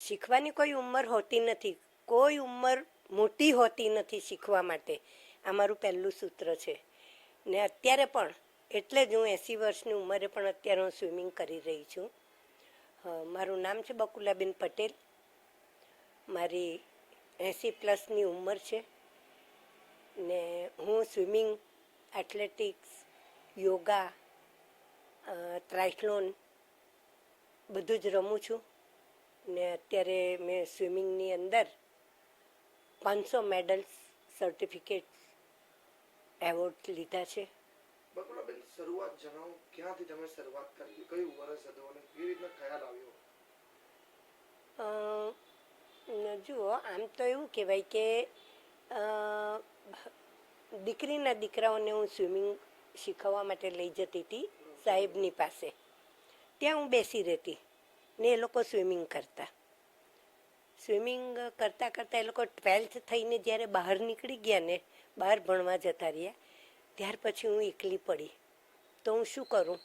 શીખવાની કોઈ ઉંમર હોતી નથી. કોઈ ઉંમર મોટી હોતી નથી શીખવા માટે. આ મારું પહેલું સૂત્ર છે. ને અત્યારે પણ, એટલે જ હું એંસી વર્ષની ઉંમરે પણ અત્યારે હું સ્વિમિંગ કરી રહી છું. મારું નામ છે બકુલાબેન પટેલ. મારી એંસી પ્લસની ઉંમર છે. ને હું સ્વિમિંગ, એથ્લેટિક્સ, યોગા ટ્રાયથલોન બધું જ રમું છું. ને અત્યારે મેં સ્વિમિંગની અંદર પાંચસો મેડલ્સ સર્ટિફિકેટ એવોર્ડ લીધા છે. બકુલાબેન શરૂઆત જણાવો ક્યાંથી તમે શરૂઆત કરી? કયું વર્ષ હતું અને કેવી રીતના ખ્યાલ આવ્યો? જુઓ આમ તો એવું કહેવાય કે દીકરીના દીકરાઓને હું સ્વિમિંગ શીખવવા માટે લઈ જતી હતી સાહેબની પાસે. ત્યાં હું બેસી રહેતી. ને એ લોકો સ્વિમિંગ કરતા. સ્વિમિંગ કરતાં કરતાં એ લોકો ટ્વેલ્થ થઈને જ્યારે બહાર નીકળી ગયા ને, બહાર ભણવા જતા રહ્યા, ત્યાર પછી હું એકલી પડી. તો હું શું કરું?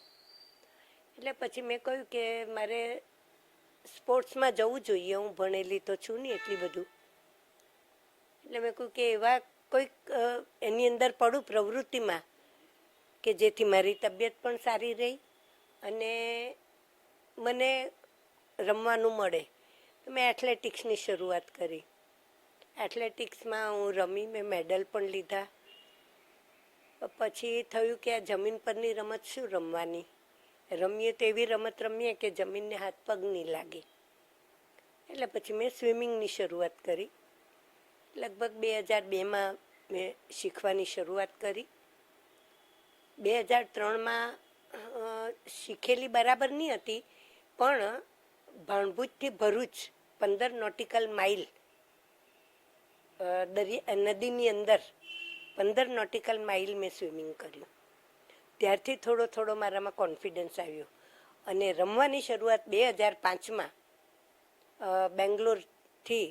એટલે પછી મેં કહ્યું કે મારે સ્પોર્ટ્સમાં જવું જોઈએ, હું ભણેલી તો છું નહીં એટલી બધું. એટલે મેં કહ્યું કે એવા કોઈક એની અંદર પડું પ્રવૃત્તિમાં કે જેથી મારી તબિયત પણ સારી રહી અને મને રમવાનું મળે. તો મેં એથ્લેટિક્સની શરૂઆત કરી. એથ્લેટિક્સમાં હું રમી, મેં મેડલ પણ લીધા. પછી થયું કે આ જમીન પરની રમત શું રમવાની? રમીએ તો એવી રમત રમીએ કે જમીનને હાથ પગ નહીં લાગે. એટલે પછી મેં સ્વિમિંગની શરૂઆત કરી. લગભગ બે હજાર બેમાં મેં શીખવાની શરૂઆત કરી. બે હજાર ત્રણમાં શીખેલી બરાબર નહીં હતી, પણ ભાણભૂજથી ભરૂચ, પંદર નોટિકલ માઇલ દરિયા નદીની અંદર પંદર નોટિકલ માઇલ મેં સ્વિમિંગ કર્યું. ત્યારથી થોડો થોડો મારામાં કોન્ફિડન્સ આવ્યો. અને રમવાની શરૂઆત બે હજાર પાંચમાં બેંગ્લોરથી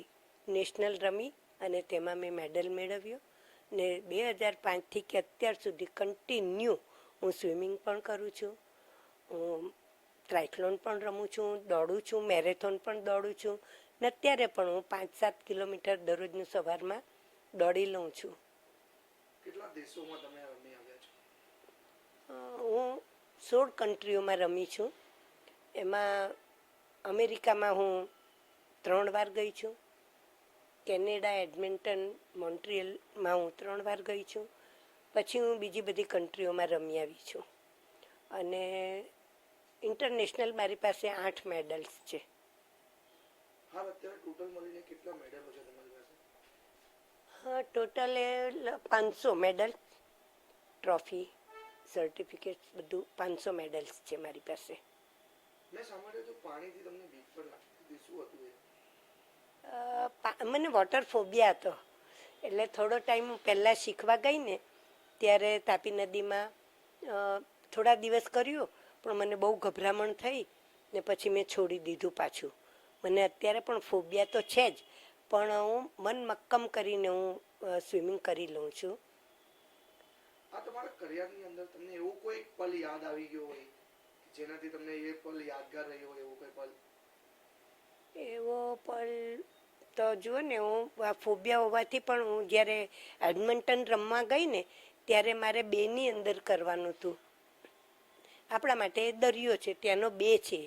નેશનલ રમી અને તેમાં મેં મેડલ મેળવ્યો. ને બે હજાર પાંચથી કે અત્યાર સુધી કન્ટિન્યુ હું સ્વિમિંગ પણ કરું છું. હું ટ્રાયથલોન પણ રમું છું દોડું છું મેરેથોન પણ દોડું છું ને અત્યારે પણ હું પાંચ સાત કિલોમીટર દરરોજનું સવારમાં દોડી લઉં છું. હું સોળ કન્ટ્રીઓમાં રમી છું. એમાં અમેરિકામાં હું ત્રણ વાર ગઈ છું. કેનેડા એડમિન્ટન મોન્ટ્રિયલમાં હું ત્રણ વાર ગઈ છું. પછી હું બીજી બધી કન્ટ્રીઓમાં રમી આવી છું. અને ઇન્ટરનેશનલ મારી પાસે આઠ મેડલ્સ છે. અત્યારે ટોટલ મળીને કેટલા મેડલો છે તમારી પાસે? હા ટોટલ પાંચસો મેડલ ટ્રોફી સર્ટિફિકેટ બધું પાંચસો મેડલ્સ છે મારી પાસે. મને વોટર ફોબિયા હતો. એટલે થોડો ટાઈમ હું પહેલાં શીખવા ગઈ ને ત્યારે તાપી નદીમાં થોડા દિવસ કર્યું પણ મને બહુ ગભરામણ થઈ ને પછી મેં છોડી દીધું પાછું. મને અત્યારે પણ ફોબિયા તો છે જ પણ હું મન મક્કમ કરીને હું સ્વિમિંગ કરી લઉં છું. આ તમારા કરિયરની અંદર તમને એવો કોઈ પલ યાદ આવી ગયો હોય? જેનાથી તમને એ પલ યાદગાર રહ્યો હોય એવો કોઈ પલ? એવો પલ તો જુઓ ને હું આ ફોબિયા હોવાથી પણ હું જ્યારે એડમિન્ટન રમવા ગઈ ને ત્યારે મારે બેની અંદર કરવાનું હતું. આપણા માટે દરિયો છે, ત્યાંનો બે છે.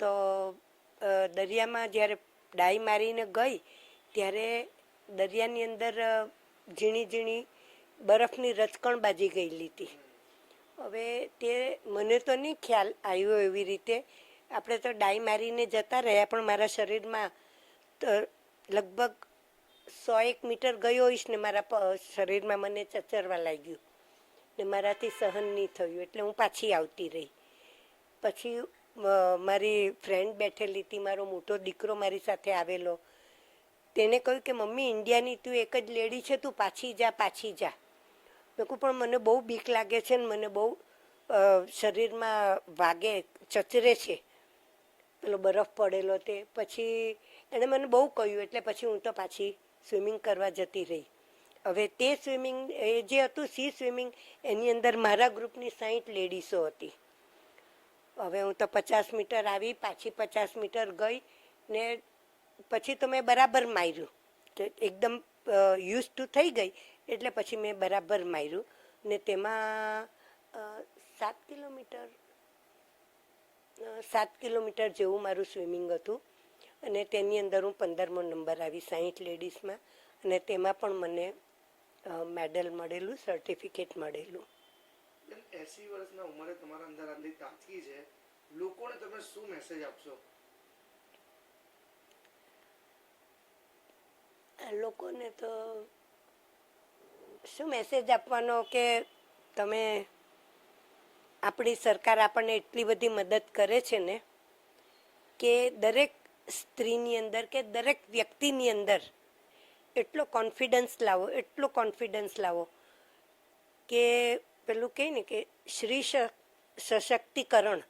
તો દરિયામાં જ્યારે ડાઈ મારીને ગઈ, ત્યારે દરિયાની અંદર ઝીણી ઝીણી બરફની રચકણ બાજી ગયેલી હતી હવે તે, મને તો નહીં ખ્યાલ આવ્યો એવી રીતે. આપણે તો ડાઈ મારીને જતા રહ્યા, પણ મારા શરીરમાં, તો, લગભગ સો એક મીટર ગયો હોઈશ ને મારા શરીરમાં મને ચચરવા લાગ્યું. ને મારાથી સહન નહીં થયું, એટલે હું પાછી આવતી રહી. પછી મારી ફ્રેન્ડ બેઠેલી હતી, મારો મોટો દીકરો મારી સાથે આવેલો. તેને કહ્યું કે, મમ્મી, ઇન્ડિયાની તું એક જ લેડી છે, તું પાછી જા પાછી જા. મેં કહું પણ મને બહુ બીક લાગે છે ને મને બહુ શરીરમાં વાગે, ચચરે છે. પેલો બરફ પડેલો તે. પછી, એણે મને બહુ કહ્યું, એટલે પછી હું તો પાછી સ્વિમિંગ કરવા જતી રહી. હવે તે સ્વિમિંગ, એ જે હતું સી સ્વિમિંગ, એની અંદર મારા ગ્રુપની સાઠ લેડીસો હતી. હવે હું તો પચાસ મીટર આવી, પાછી પચાસ મીટર ગઈ ને પછી તો મેં બરાબર માર્યું. એકદમ યુઝ ટુ થઈ ગઈ એટલે પછી મેં બરાબર માર્યું. ને તેમાં સાત કિલોમીટર સાત કિલોમીટર જેવું મારું સ્વિમિંગ હતું. અને તેની અંદર હું પંદરમો નંબર આવી સાહીઠ લેડીઝમાં. અને તેમાં પણ મને મેડલ મળેલું સર્ટિફિકેટ મળેલું. એસી વર્ષના ઉંમરે તમારા અંદર આટલી તાજગી છે? લોકોને તમે શું મેસેજ આપશો? લોકોને તો શું મેસેજ આપવાનો કે તમે આપણી સરકાર આપણને એટલી બધી મદદ કરે છે ને કે દરેક સ્ત્રીની અંદર કે દરેક વ્યક્તિની અંદર એટલો કોન્ફિડન્સ લાવો, એટલો કોન્ફિડન્સ લાવો કે પેલું કહે ને કે શ્રી સશક્તિકરણ,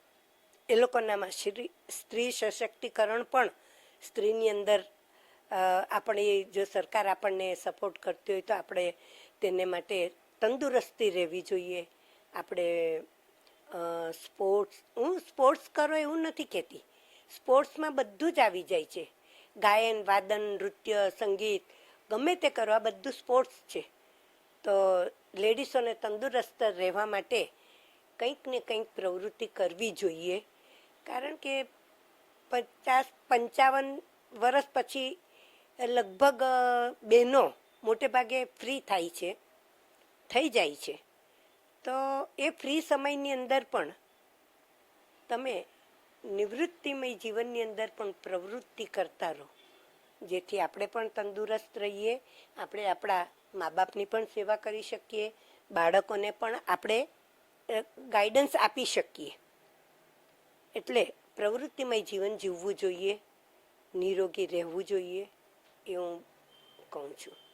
એ લોકોનામાં શ્રી સ્ત્રી સશક્તિકરણ પણ સ્ત્રીની અંદર આપણી જો સરકાર આપણને સપોર્ટ કરતી હોય તો આપણે તેને માટે તંદુરસ્તી રહેવી જોઈએ. આપણે સ્પોર્ટ્સ હું સ્પોર્ટ્સ કરો એવું નથી કહેતી. સ્પોર્ટ્સમાં બધું જ આવી જાય છે. ગાયન, વાદન, નૃત્ય, સંગીત ગમે તે કરો, આ બધું સ્પોર્ટ્સ છે. તો લેડીઝોને તંદુરસ્ત રહેવા માટે કંઈક ને કંઈક પ્રવૃત્તિ કરવી જોઈએ. કારણ કે પચાસ, પંચાવન વર્ષ પછી લગભગ બહેનો મોટે ભાગે ફ્રી થાય છે, થઈ જાય છે. તો એ ફ્રી સમયની અંદર પણ તમે નિવૃત્તિમય જીવનની અંદર પણ પ્રવૃત્તિ કરતા રહો. જેથી આપણે પણ તંદુરસ્ત રહીએ, આપણે આપણા મા બાપની પણ સેવા કરી શકીએ, બાળકોને પણ આપણે ગાઈડન્સ આપી શકીએ. એટલે પ્રવૃત્તિમય જીવન જીવવું જોઈએ, નિરોગી રહેવું જોઈએ એ હું કહું છું.